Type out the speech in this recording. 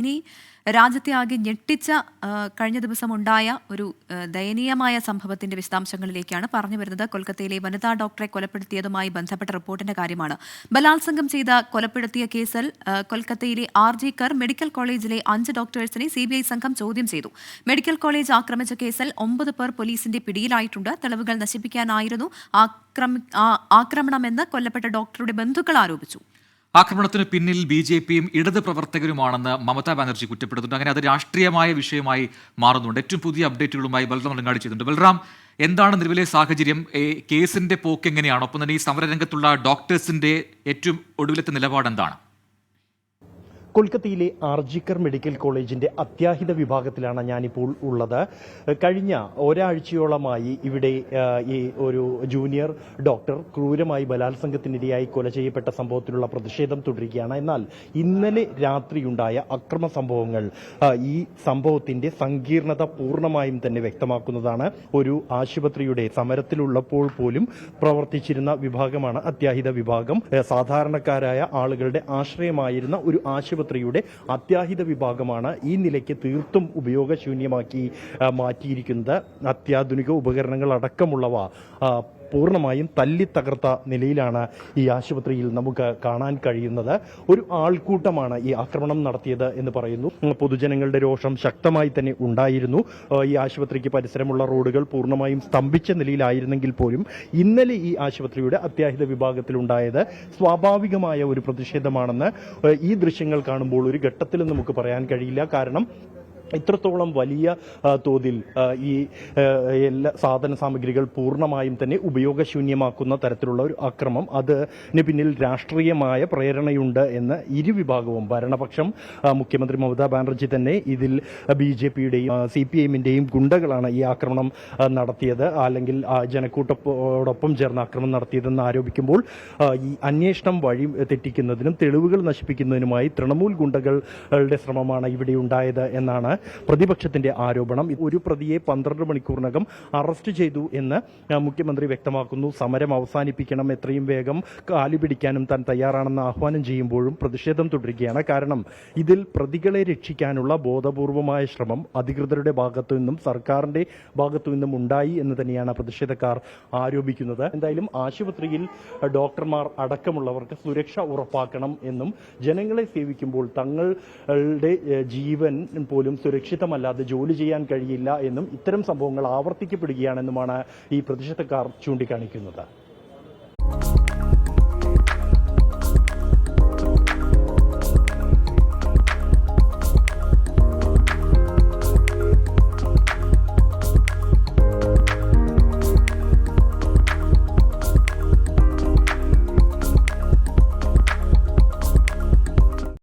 ഇനി രാജ്യത്തെ ആകെ ഞെട്ടിച്ച കഴിഞ്ഞ ദിവസം ഉണ്ടായ ഒരു ദയനീയമായ സംഭവത്തിന്റെ വിശദാംശങ്ങളിലേക്കാണ് പറഞ്ഞു വരുന്നത്. കൊൽക്കത്തയിലെ വനിതാ ഡോക്ടറെ കൊലപ്പെടുത്തിയതുമായി ബന്ധപ്പെട്ട റിപ്പോർട്ടിന്റെ കാര്യമാണ്. ബലാത്സംഗം ചെയ്ത കൊലപ്പെടുത്തിയ കേസിൽ കൊൽക്കത്തയിലെ ആർ ജി കർ മെഡിക്കൽ കോളേജിലെ അഞ്ച് ഡോക്ടേഴ്സിനെ സി സംഘം ചോദ്യം ചെയ്തു. മെഡിക്കൽ കോളേജ് ആക്രമിച്ച കേസിൽ ഒമ്പത് പേർ പോലീസിന്റെ പിടിയിലായിട്ടുണ്ട്. തെളിവുകൾ നശിപ്പിക്കാനായിരുന്നു ആക്രമണമെന്ന് കൊല്ലപ്പെട്ട ഡോക്ടറുടെ ബന്ധുക്കൾ ആരോപിച്ചു. ആക്രമണത്തിന് പിന്നിൽ ബി ജെ പിയും ഇടത് പ്രവർത്തകരുമാണെന്ന് മമതാ ബാനർജി കുറ്റപ്പെടുത്തുന്നുണ്ട്. അങ്ങനെ അത് രാഷ്ട്രീയമായ വിഷയമായി മാറുന്നുണ്ട്. ഏറ്റവും പുതിയ അപ്ഡേറ്റുകളുമായി ബൽറാം ലങ്ങാടി ചെയ്തിട്ടുണ്ട് ബൽറാം എന്താണ് നിലവിലെ സാഹചര്യം? കേസിന്റെ പോക്ക് എങ്ങനെയാണ് ഒപ്പം തന്നെ ഈ സമരരംഗത്തുള്ള ഡോക്ടേഴ്സിന്റെ ഏറ്റവും ഒടുവിലത്തെ നിലപാട് എന്താണ് കൊൽക്കത്തയിലെ ആർജിക്കർ മെഡിക്കൽ കോളേജിന്റെ അത്യാഹിത വിഭാഗത്തിലാണ് ഞാനിപ്പോൾ ഉള്ളത്. കഴിഞ്ഞ ഒരാഴ്ചയോളമായി ഇവിടെ ഈ ഒരു ജൂനിയർ ഡോക്ടർ ക്രൂരമായി ബലാത്സംഗത്തിനിരയായി കൊല ചെയ്യപ്പെട്ട സംഭവത്തിലുള്ള പ്രതിഷേധം തുടരുകയാണ്. എന്നാൽ ഇന്നലെ രാത്രിയുണ്ടായ അക്രമ സംഭവങ്ങൾ ഈ സംഭവത്തിന്റെ സങ്കീർണത പൂർണമായും തന്നെ വ്യക്തമാക്കുന്നതാണ്. ഒരു ആശുപത്രിയുടെ സമരത്തിലുള്ളപ്പോൾ പോലും പ്രവർത്തിച്ചിരുന്ന വിഭാഗമാണ് അത്യാഹിത വിഭാഗം. സാധാരണക്കാരായ ആളുകളുടെ ആശ്രയമായിരുന്ന ഒരു ആശുപത്രിയുടെ അത്യാഹിത വിഭാഗമാണ് ഈ നിലയ്ക്ക് തീർത്തും ഉപയോഗശൂന്യമാക്കി മാറ്റിയിരിക്കുന്നത്. അത്യാധുനിക ഉപകരണങ്ങൾ അടക്കമുള്ളവ ആ, തല്ലി തകർത്ത നിലയിലാണ് ഈ ആശുപത്രിയിൽ നമുക്ക് കാണാൻ കഴിയുന്നത്. ഒരു ആൾക്കൂട്ടമാണ് ഈ ആക്രമണം നടത്തിയത് എന്ന് പറയുന്നു. പൊതുജനങ്ങളുടെ രോഷം ശക്തമായി തന്നെ ഉണ്ടായിരുന്നു. ഈ ആശുപത്രിക്ക് പരിസരമുള്ള റോഡുകൾ പൂർണമായും സ്തംഭിച്ച നിലയിലായിരുന്നെങ്കിൽ പോലും ഇന്നലെ ഈ ആശുപത്രിയുടെ അത്യാഹിത വിഭാഗത്തിലുണ്ടായത് സ്വാഭാവികമായ ഒരു പ്രതിഷേധമാണെന്ന് ഈ ദൃശ്യങ്ങൾ കാണുമ്പോൾ ഒരു ഘട്ടത്തിലും നമുക്ക് പറയാൻ കഴിയില്ല. കാരണം ഇത്രത്തോളം വലിയ തോതിൽ ഈ എല്ലാ സാധന സാമഗ്രികൾ പൂർണമായും തന്നെ ഉപയോഗശൂന്യമാക്കുന്ന തരത്തിലുള്ള ഒരു അക്രമം. അതിന് പിന്നിൽ രാഷ്ട്രീയമായ പ്രേരണയുണ്ട് എന്ന് ഇരുവിഭാഗവും ഭരണപക്ഷം മുഖ്യമന്ത്രി മമതാ ബാനർജി തന്നെ ഇതിൽ ബി ജെ പിയുടെയും സി പി എമ്മിന്റെയും ഗുണ്ടകളാണ് ഈ ആക്രമണം നടത്തിയത്. അല്ലെങ്കിൽ ജനക്കൂട്ടത്തോടൊപ്പം ചേർന്ന് ആക്രമണം നടത്തിയതെന്ന് ആരോപിക്കുമ്പോൾ ഈ അന്വേഷണം വഴി തെറ്റിക്കുന്നതിനും തെളിവുകൾ നശിപ്പിക്കുന്നതിനുമായി തൃണമൂൽ ഗുണ്ടകളുടെ ശ്രമമാണ് ഇവിടെ ഉണ്ടായത് എന്നാണ് പ്രതിപക്ഷത്തിന്റെ ആരോപണം. ഒരു പ്രതിയെ പന്ത്രണ്ട് മണിക്കൂറിനകം അറസ്റ്റ് ചെയ്തു എന്ന് മുഖ്യമന്ത്രി വ്യക്തമാക്കുന്നു. സമരം അവസാനിപ്പിക്കണം എത്രയും വേഗം. കാലുപിടിക്കാനും താൻ തയ്യാറാണെന്ന് ആഹ്വാനം ചെയ്യുമ്പോഴും പ്രതിഷേധം തുടരുകയാണ്. കാരണം ഇതിൽ പ്രതികളെ രക്ഷിക്കാനുള്ള ബോധപൂർവമായ ശ്രമം അധികൃതരുടെ ഭാഗത്തു നിന്നും സർക്കാരിന്റെ ഭാഗത്തു നിന്നും ഉണ്ടായി എന്ന് തന്നെയാണ് പ്രതിഷേധക്കാർ ആരോപിക്കുന്നത്. എന്തായാലും ആശുപത്രിയിൽ ഡോക്ടർമാർ അടക്കമുള്ളവർക്ക് സുരക്ഷ ഉറപ്പാക്കണം എന്നും ജനങ്ങളെ സേവിക്കുമ്പോൾ തങ്ങളുടെ ജീവൻ പോലും സുരക്ഷിതമല്ലാതെ ജോലി ചെയ്യാൻ കഴിയില്ല എന്നും ഇത്തരം സംഭവങ്ങൾ ആവർത്തിക്കപ്പെടുകയാണെന്നുമാണ് ഈ പ്രതിഷേധക്കാർ ചൂണ്ടിക്കാണിക്കുന്നത്.